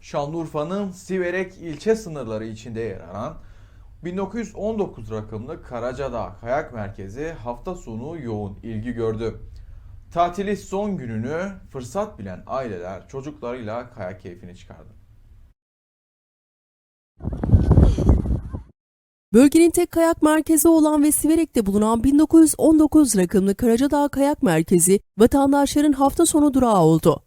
Şanlıurfa'nın Siverek ilçe sınırları içinde yer alan 1919 rakımlı Karacadağ Kayak Merkezi hafta sonu yoğun ilgi gördü. Tatili son gününü fırsat bilen aileler çocuklarıyla kayak keyfini çıkardı. Bölgenin tek kayak merkezi olan ve Siverek'te bulunan 1919 rakımlı Karacadağ Kayak Merkezi vatandaşların hafta sonu durağı oldu.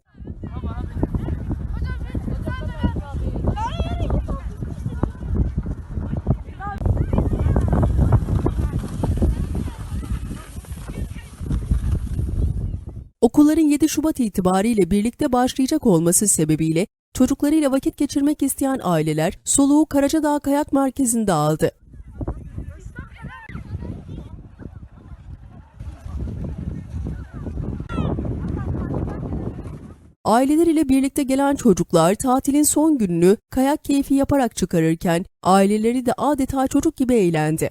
Okulların 7 Şubat itibariyle birlikte başlayacak olması sebebiyle çocuklarıyla vakit geçirmek isteyen aileler soluğu Karacadağ Kayak Merkezi'nde aldı. Aileler ile birlikte gelen çocuklar tatilin son gününü kayak keyfi yaparak çıkarırken aileleri de adeta çocuk gibi eğlendi.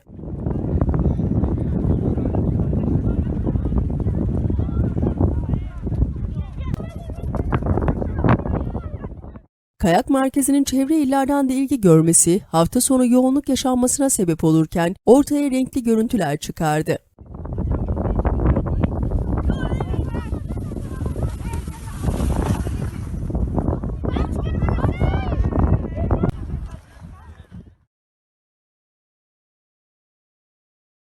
Kayak merkezinin çevre illerden de ilgi görmesi hafta sonu yoğunluk yaşanmasına sebep olurken ortaya renkli görüntüler çıkardı.